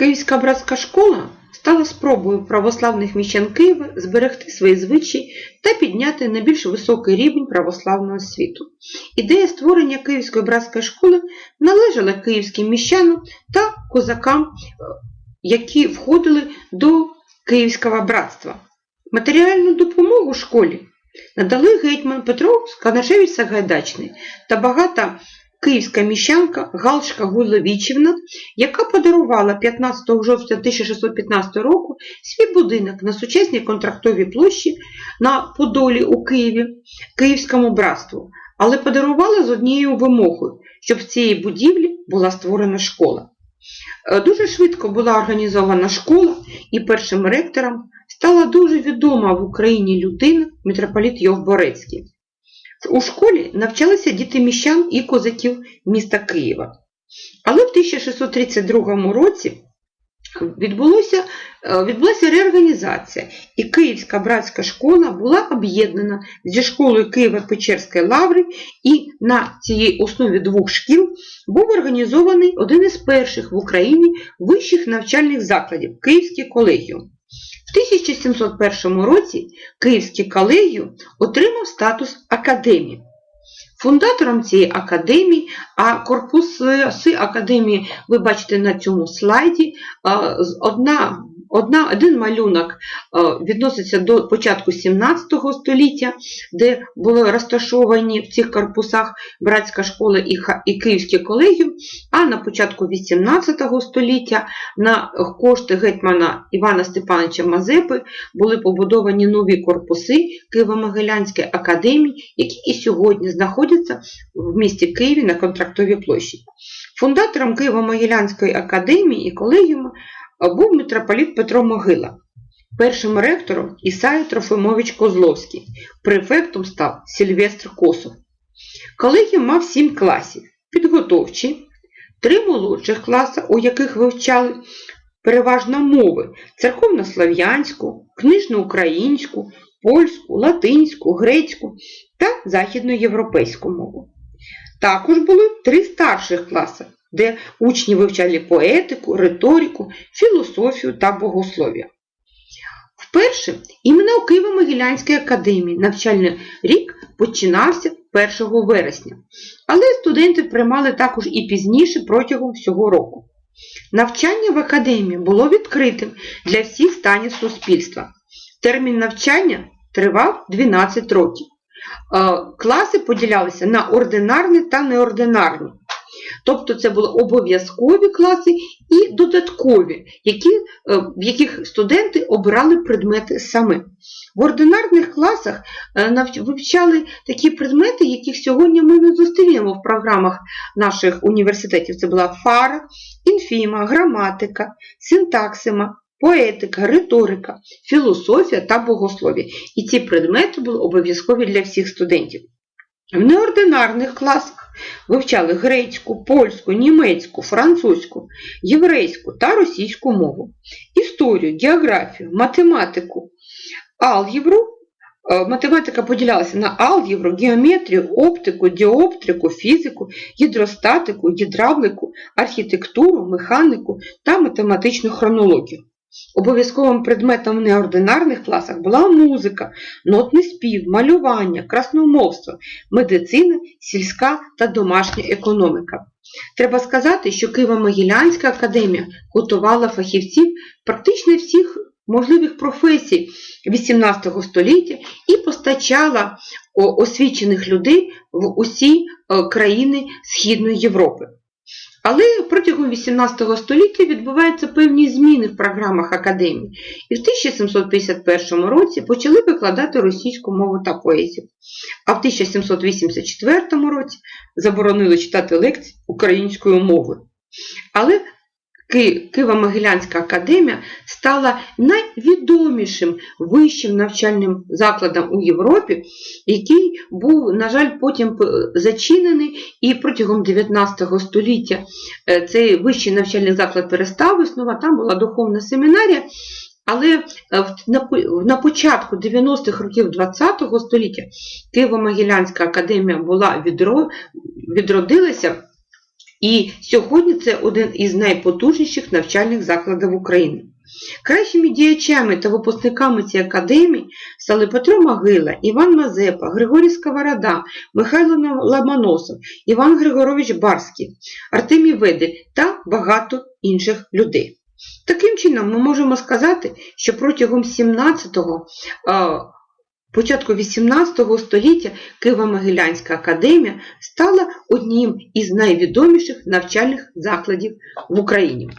Київська братська школа стала спробою православних міщан Києва зберегти свої звичаї та підняти на більш високий рівень православного світу. Ідея створення Київської братської школи належала київським міщанам та козакам, які входили до Київського братства. Матеріальну допомогу школі надали гетьман Петро Сканашевич Сагайдачний та багата київська міщанка Галшка Гуйловічівна, яка подарувала 15 жовтня 1615 року свій будинок на сучасній контрактовій площі на Подолі у Києві Київському братству, але подарувала з однією вимогою, щоб в цій будівлі була створена школа. Е, Дуже швидко була організована школа, і першим ректором стала дуже відома в Україні людина митрополіт Йов. У школі навчалися діти міщан і козаків міста Києва. Але в 1632 році відбулося, е, відбулася реорганізація, і Київська братська школа була об'єднана зі школою Києво-Печерської лаври, і на цій основі двох шкіл був організований один із перших в Україні вищих навчальних закладів Київський колегіум. В 1701 році Київський Колегію отримав статус академії. Фундатором цієї академії, а корпуси академії ви бачите на цьому слайді, одна, одна, один малюнок відноситься до початку 17 століття, де були розташовані в цих корпусах братська школа і, і Київський колегіум, а на початку 18 століття на кошти гетьмана Івана Степановича Мазепи були побудовані нові корпуси Києво-Могилянської академії, які і сьогодні знаходяться в місті Києві на контрактовій площі. Фундатором Києво-Могилянської академії і колегіуму був митрополіт Петро Могила. Першим ректором Ісай Трофимович Козловський, префектом став Сільвестр Косов. Колегіум мав сім класів: підготовчі, три молодших класи, у яких вивчали переважно мови церковнослов'янську, книжноукраїнську, польську, латинську, грецьку та західноєвропейську мову. Також були три старших класи, де учні вивчали поетику, риторику, філософію та богослов'я. Вперше іменно у Києво-Могилянській академії навчальний рік починався 1 вересня, але студенти приймали також і пізніше протягом всього року. Навчання в академії було відкритим для всіх станів суспільства. Термін навчання тривав 12 років. Е, Класи поділялися на ординарні та неординарні. Тобто це були обов'язкові класи і додаткові, які, е, в яких студенти обирали предмети саме. В ординарних класах е, вивчали такі предмети, яких сьогодні ми не зустрінемо в програмах наших університетів. Це була фара, інфіма, граматика, синтаксима, поетика, риторика, філософія та богослов'я. І ці предмети були обов'язкові для всіх студентів. В неординарних класах вивчали грецьку, польську, німецьку, французьку, єврейську та російську мову, історію, географію, математику, алгебру. Е, Математика поділялася на алгебру, геометрію, оптику, діоптрику, фізику, гідростатику, гідравлику, архітектуру, механіку та математичну хронологію. Обов'язковим предметом в неординарних класах була музика, нотний спів, малювання, красномовство, медицина, сільська та домашня економіка. Треба сказати, що Києво-Могилянська академія готувала фахівців практично всіх можливих професій XVIII століття і постачала освічених людей в усі е, країни Східної Європи. Але протягом XVIII століття відбуваються певні зміни в програмах академії, і в 1751 році почали викладати російську мову та поезію. А в 1784 році заборонили читати лекції українською мовою. Але Києво-Могилянська академія стала найвідомішим вищим навчальним закладом у Європі, який був, на жаль, потім зачинений, і протягом 19 століття е, цей вищий навчальний заклад перестав існувати, там була духовна семінарія. Але е, на, на початку 90-х років ХХ століття Києво-Могилянська академія була відро, відродилася І сьогодні це один із найпотужніших навчальних закладів України. Кращими діячами та випускниками цієї академії стали Петро Могила, Іван Мазепа, Григорій Сковорода, Михайло Ломоносов, Іван Григорович Барський, Артемій Ведель та багато інших людей. Таким чином, ми можемо сказати, що протягом 17-го, а, початку 18 століття Києво-Могилянська академія стала одним із найвідоміших навчальних закладів в Україні.